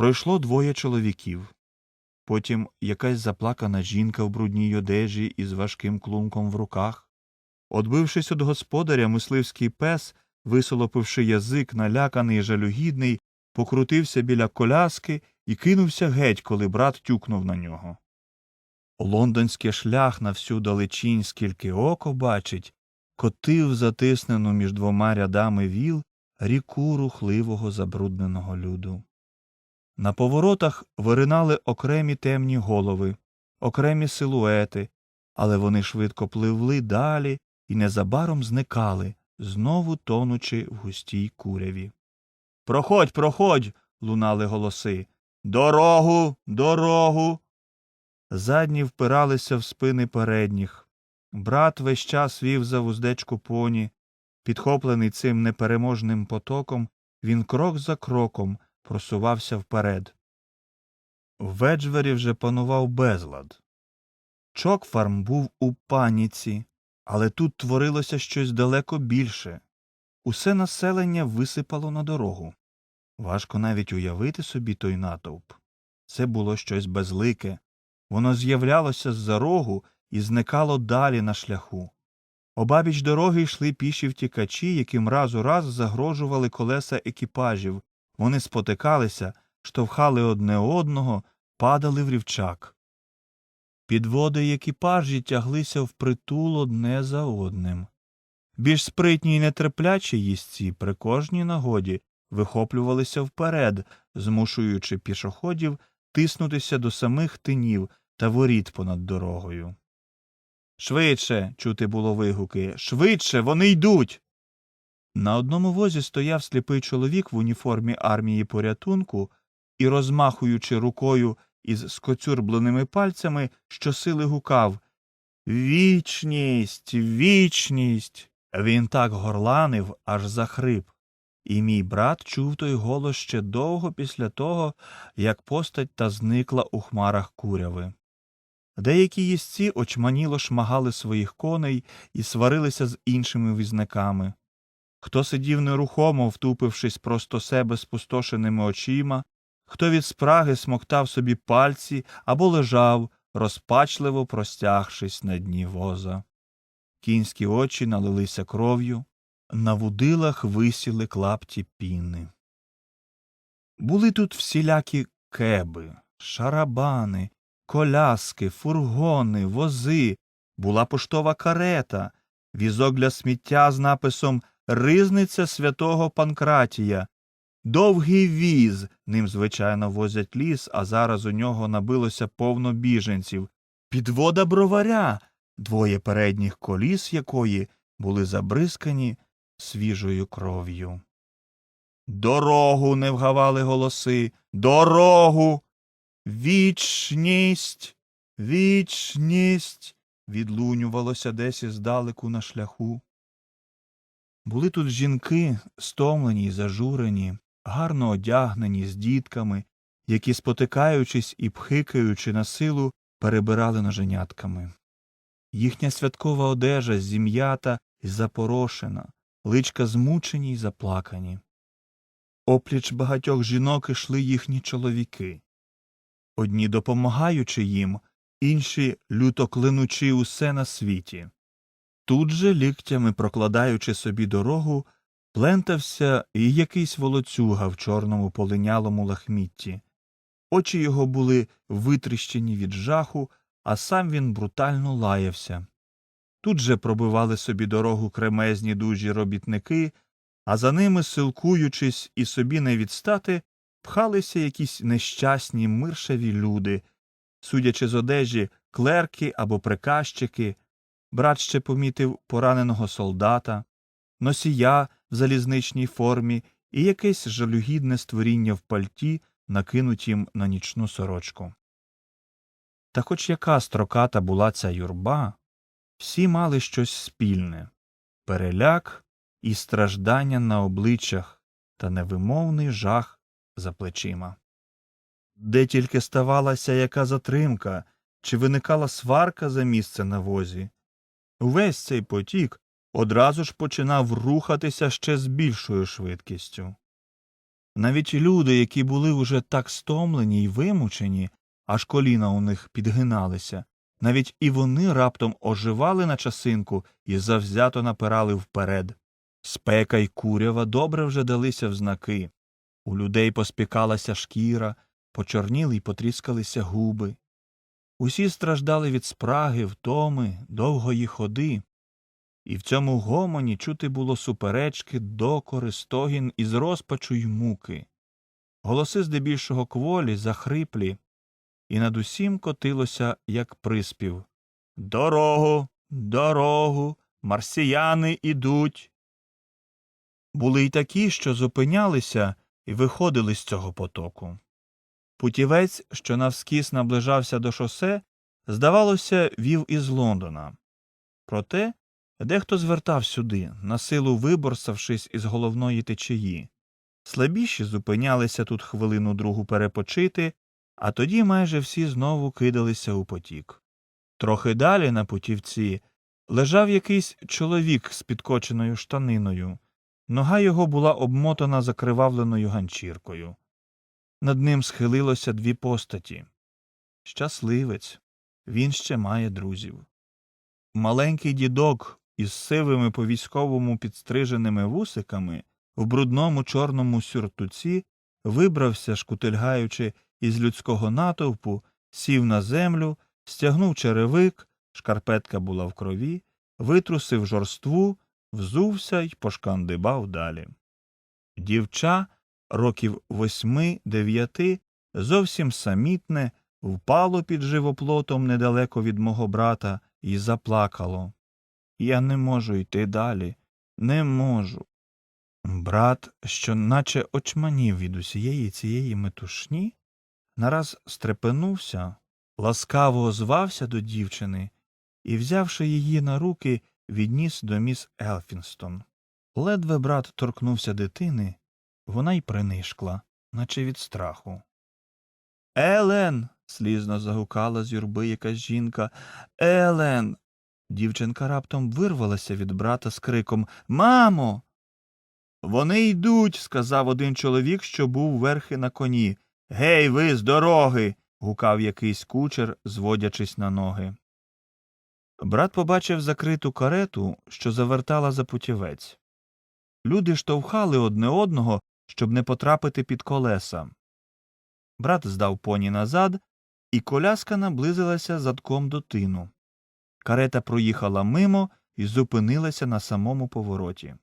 Пройшло двоє чоловіків. Потім якась заплакана жінка в брудній одежі із важким клунком в руках. Отбившись від господаря, мисливський пес, висолопивши язик, наляканий і жалюгідний, покрутився біля коляски і кинувся геть, коли брат тюкнув на нього. Лондонський шлях на всю далечінь, скільки око бачить, котив затиснену між двома рядами віл ріку рухливого забрудненого люду. На поворотах виринали окремі темні голови, окремі силуети, але вони швидко пливли далі і незабаром зникали, знову тонучи в густій куряві. Проходь, проходь. лунали голоси. Дорогу, дорогу. Задні впиралися в спини передніх. Брат весь час вів за вуздечку поні. Підхоплений цим непереможним потоком, він крок за кроком просувався вперед. В Веджвері вже панував безлад. Чокфарм був у паніці, але тут творилося щось далеко більше. Усе населення висипало на дорогу. Важко навіть уявити собі той натовп. Це було щось безлике. Воно з'являлося з-за рогу і зникало далі на шляху. Обабіч дороги йшли піші втікачі, яким раз у раз загрожували колеса екіпажів. Вони спотикалися, штовхали одне одного, падали в рівчак. Підводи й екіпажі тяглися впритул одне за одним. Більш спритні й нетерплячі їстці при кожній нагоді вихоплювалися вперед, змушуючи пішоходів тиснутися до самих тинів та воріт понад дорогою. Швидше. чути було вигуки. Швидше, вони йдуть. На одному возі стояв сліпий чоловік в уніформі армії порятунку і, розмахуючи рукою із скоцюрбленими пальцями, щосили гукав Вічність, вічність. Він так горланив, аж захрип. І мій брат чув той голос ще довго після того, як постать та зникла у хмарах куряви. Деякі їстці очманіло шмагали своїх коней і сварилися з іншими візниками. Хто сидів нерухомо, втупившись просто себе спустошеними очима, хто від спраги смоктав собі пальці або лежав, розпачливо простягшись на дні воза. Кінські очі налилися кров'ю, на вудилах висіли клапті піни. Були тут всілякі кеби, шарабани, коляски, фургони, вози, була поштова карета, візок для сміття з написом Ризниця святого Панкратія. Довгий віз, ним, звичайно, возять ліс, а зараз у нього набилося повно біженців. Підвода броваря, двоє передніх коліс якої були забризкані свіжою кров'ю. Дорогу. не вгавали голоси. Дорогу. Вічність. Вічність. відлунювалося десь іздалеку на шляху. Були тут жінки, стомлені й зажурені, гарно одягнені з дітками, які, спотикаючись і пхикаючи на силу, перебирали ноженятками. Їхня святкова одежа зім'ята й запорошена, личка змучені й заплакані. Опліч багатьох жінок ішли їхні чоловіки. Одні допомагаючи їм, інші люто клинучи усе на світі. Тут же, ліктями прокладаючи собі дорогу, плентався і якийсь волоцюга в чорному полинялому лахмітті. Очі його були витріщені від жаху, а сам він брутально лаявся. Тут же пробивали собі дорогу кремезні дужі робітники, а за ними, силкуючись і собі не відстати, пхалися якісь нещасні миршаві люди, судячи з одежі, клерки або приказчики, брат ще помітив пораненого солдата, носія в залізничній формі і якесь жалюгідне створіння в пальті, накинутім на нічну сорочку. Та хоч яка строката була ця юрба, всі мали щось спільне переляк і страждання на обличчях та невимовний жах за плечима. Де тільки ставалася яка затримка, чи виникала сварка за місце на возі, увесь цей потік одразу ж починав рухатися ще з більшою швидкістю. Навіть люди, які були уже так стомлені й вимучені, аж коліна у них підгиналися, навіть і вони раптом оживали на часинку і завзято напирали вперед. Спека й курява добре вже далися в знаки. У людей поспікалася шкіра, почорніли й потріскалися губи. Усі страждали від спраги, втоми, довгої ходи, і в цьому гомоні чути було суперечки, докори, стогін із розпачу й муки. Голоси здебільшого кволі, захриплі, і над усім котилося, як приспів Дорогу, дорогу, марсіяни ідуть. Були й такі, що зупинялися і виходили з цього потоку. Путівець, що навскіс наближався до шосе, здавалося, вів із Лондона. Проте дехто звертав сюди, на силу виборсавшись із головної течії. Слабіші зупинялися тут хвилину другу перепочити, а тоді майже всі знову кидалися у потік. Трохи далі на путівці лежав якийсь чоловік з підкоченою штаниною. Нога його була обмотана закривавленою ганчіркою. Над ним схилилося дві постаті. Щасливець, він ще має друзів. Маленький дідок із сивими по військовому підстриженими вусиками в брудному чорному сюртуці вибрався, шкутильгаючи із людського натовпу, сів на землю, стягнув черевик, шкарпетка була в крові, витрусив жорству, взувся й пошкандибав далі. Дівча років восьми дев'яти, зовсім самітне, впало під живоплотом недалеко від мого брата і заплакало. Я не можу йти далі, не можу. Брат, що наче очманів від усієї цієї метушні, нараз стрепенувся, ласкаво озвався до дівчини і, взявши її на руки, відніс до міс Елфінстон. Ледве брат торкнувся дитини, вона й принишкла, наче від страху. Елен. слізно загукала з юрби якась жінка. Елен. Дівчинка раптом вирвалася від брата з криком Мамо. Вони йдуть, сказав один чоловік, що був верхи на коні. Гей, ви з дороги. гукав якийсь кучер, зводячись на ноги. Брат побачив закриту карету, що завертала за путівець. Люди штовхали одне одного, щоб не потрапити під колеса. Брат здав поні назад, і коляска наблизилася задком до тину. Карета проїхала мимо і зупинилася на самому повороті.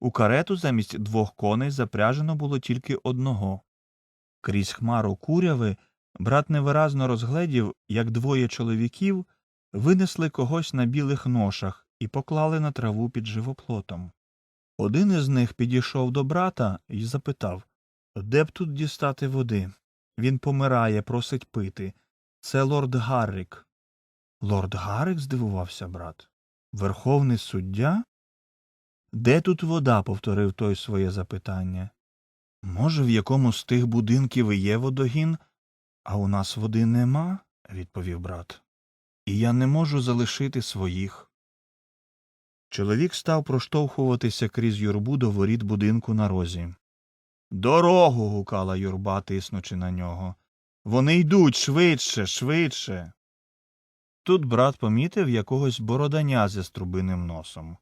У карету замість двох коней запряжено було тільки одного. Крізь хмару куряви брат невиразно розгледів, як двоє чоловіків винесли когось на білих ношах і поклали на траву під живоплотом. Один із них підійшов до брата і запитав Де б тут дістати води? Він помирає, просить пити. Це лорд Гаррік. Лорд Гаррік? здивувався брат. Верховний суддя? Де тут вода? повторив той своє запитання. Може, в якому з тих будинків і є водогін, а у нас води нема, відповів брат. І я не можу залишити своїх. Чоловік став проштовхуватися крізь юрбу до воріт будинку на розі. Дорогу. гукала юрба, тиснучи на нього. Вони йдуть швидше, швидше. Тут брат помітив якогось бороданя зі струбиним носом.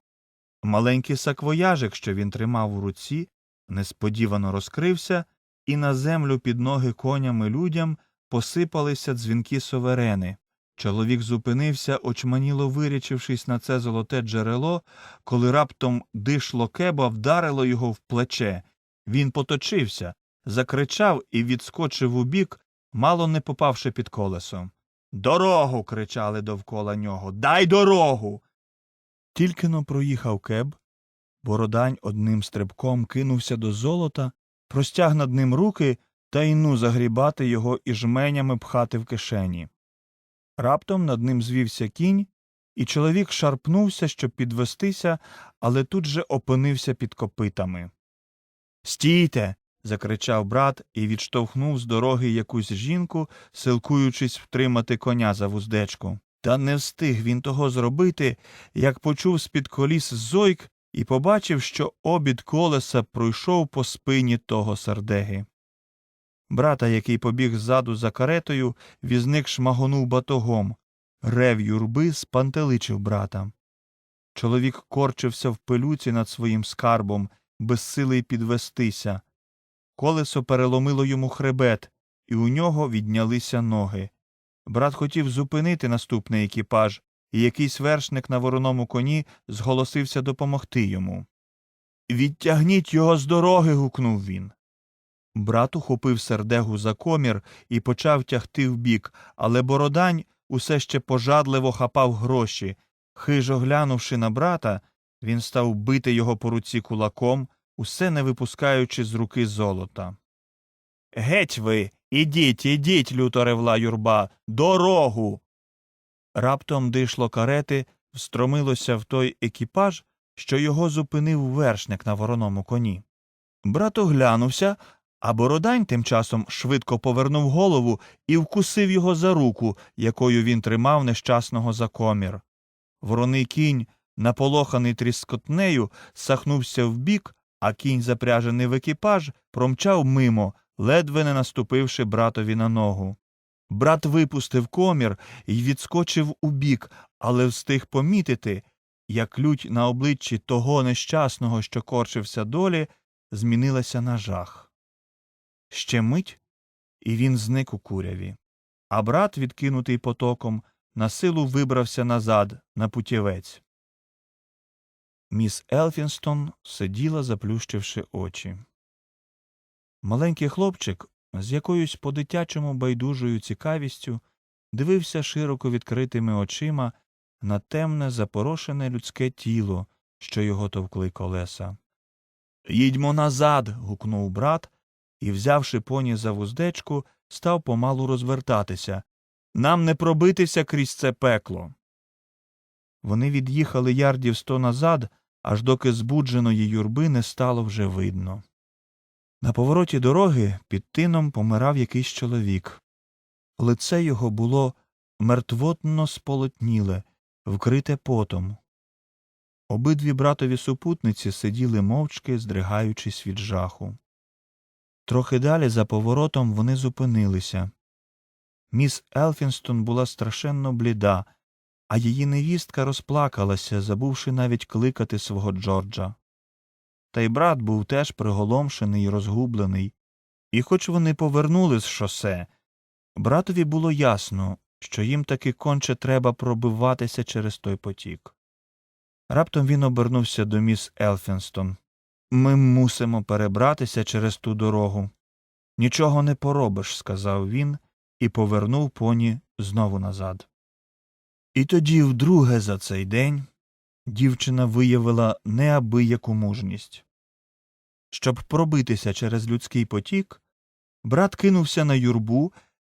Маленький саквояжик, що він тримав у руці, несподівано розкрився, і на землю під ноги коням і людям посипалися дзвінки соверени. Чоловік зупинився, очманіло вирячившись на це золоте джерело, коли раптом дишло кеба вдарило його в плече. Він поточився, закричав і відскочив убік, мало не попавши під колесо. Дорогу. кричали довкола нього. Дай дорогу. Тільки но проїхав кеб, Бородань одним стрибком кинувся до золота, простяг над ним руки та й ну загрібати його і жменями пхати в кишені. Раптом над ним звівся кінь, і чоловік шарпнувся, щоб підвестися, але тут же опинився під копитами. Стійте. закричав брат і відштовхнув з дороги якусь жінку, силкуючись втримати коня за вуздечку. Та не встиг він того зробити, як почув з-під коліс зойк і побачив, що обід колеса пройшов по спині того сардеги. Брата, який побіг ззаду за каретою, візник шмагонув батогом. Рев юрби спантеличив брата. Чоловік корчився в пилюці над своїм скарбом, безсилий підвестися. Колесо переломило йому хребет, і у нього віднялися ноги. Брат хотів зупинити наступний екіпаж, і якийсь вершник на вороному коні зголосився допомогти йому. Відтягніть його з дороги. гукнув він. Брат ухопив сердегу за комір і почав тягти вбік, але бородань усе ще пожадливо хапав гроші. Хижо глянувши на брата, він став бити його по руці кулаком, усе не випускаючи з руки золота. Геть ви, ідіть, ідіть, люто ревла юрба, дорогу. Раптом дишло карети встромилося в той екіпаж, що його зупинив вершник на вороному коні. Брат оглянувся, а Бородань тим часом швидко повернув голову і вкусив його за руку, якою він тримав нещасного за комір. Вороний кінь, наполоханий тріскотнею, сахнувся вбік, а кінь, запряжений в екіпаж, промчав мимо, ледве не наступивши братові на ногу. Брат випустив комір і відскочив убік, але встиг помітити, як лють на обличчі того нещасного, що корчився долі, змінилася на жах. Ще мить, і він зник у куряві, а брат, відкинутий потоком, на силу вибрався назад на путівець. Міс Елфінстон сиділа, заплющивши очі. Маленький хлопчик з якоюсь по-дитячому байдужою цікавістю дивився широко відкритими очима на темне запорошене людське тіло, що його товкли колеса. Їдьмо назад. гукнув брат і, взявши поні за вуздечку, став помалу розвертатися. Нам не пробитися крізь це пекло. Вони від'їхали ярдів сто назад, аж доки збудженої юрби не стало вже видно. На повороті дороги під тином помирав якийсь чоловік. Лице його було мертвотно сполотніле, вкрите потом. Обидві братові супутниці сиділи мовчки, здригаючись від жаху. Трохи далі за поворотом вони зупинилися. Міс Елфінстон була страшенно бліда, а її невістка розплакалася, забувши навіть кликати свого Джорджа. Та й брат був теж приголомшений і розгублений, і хоч вони повернули з шосе, братові було ясно, що їм таки конче треба пробиватися через той потік. Раптом він обернувся до міс Елфінстон. Ми мусимо перебратися через ту дорогу. Нічого не поробиш, сказав він і повернув поні знову назад. І тоді, вдруге за цей день, дівчина виявила неабияку мужність. Щоб пробитися через людський потік, брат кинувся на юрбу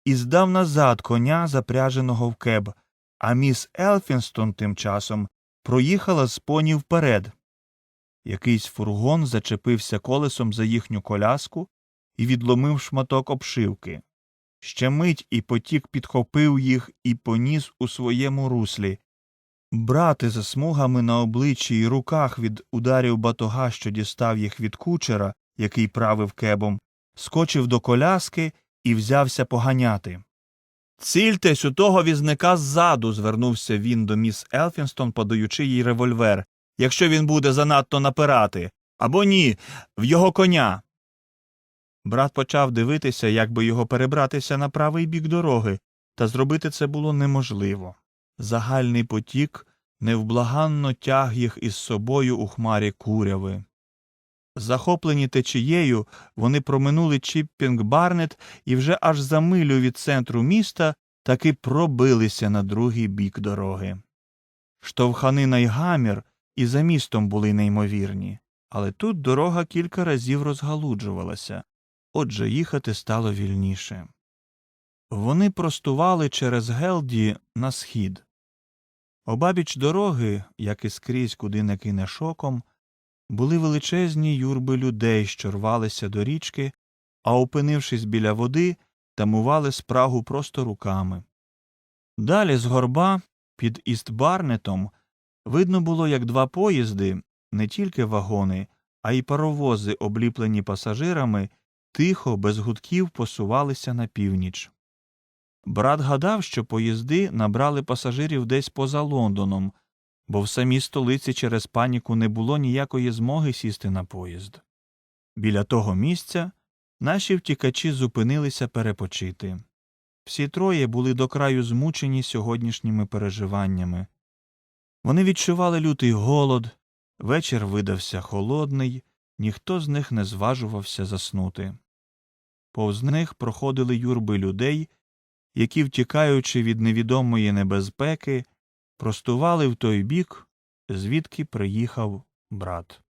і здав назад коня, запряженого в кеб, а міс Елфінстон тим часом проїхала з поні вперед. Якийсь фургон зачепився колесом за їхню коляску і відломив шматок обшивки. Ще мить і потік підхопив їх і поніс у своєму руслі. Брати за смугами на обличчі й руках від ударів батога, що дістав їх від кучера, який правив кебом, скочив до коляски і взявся поганяти. Цільтесь у того візника ззаду, звернувся він до міс Елфінстон, подаючи їй револьвер, якщо він буде занадто напирати. Або ні, в його коня. Брат почав дивитися, як би його перебратися на правий бік дороги, та зробити це було неможливо. Загальний потік невблаганно тяг їх із собою у хмарі куряви. Захоплені течією, вони проминули Чіппінг Барнет і вже аж за милю від центру міста таки пробилися на другий бік дороги. Штовханина й гамір і за містом були неймовірні, але тут дорога кілька разів розгалуджувалася, отже їхати стало вільніше. Вони простували через Гелді на схід. Обабіч дороги, як і скрізь, куди не кине шоком, були величезні юрби людей, що рвалися до річки, а, опинившись біля води, тамували спрагу просто руками. Далі з горба, під Істбарнетом, видно було, як два поїзди, не тільки вагони, а й паровози, обліплені пасажирами, тихо, без гудків посувалися на північ. Брат гадав, що поїзди набрали пасажирів десь поза Лондоном, бо в самій столиці через паніку не було ніякої змоги сісти на поїзд. Біля того місця наші втікачі зупинилися перепочити. Всі троє були до краю змучені сьогоднішніми переживаннями. Вони відчували лютий голод, вечір видався холодний, ніхто з них не зважувався заснути. Повз них проходили юрби людей, які, втікаючи від невідомої небезпеки, простували в той бік, звідки приїхав брат.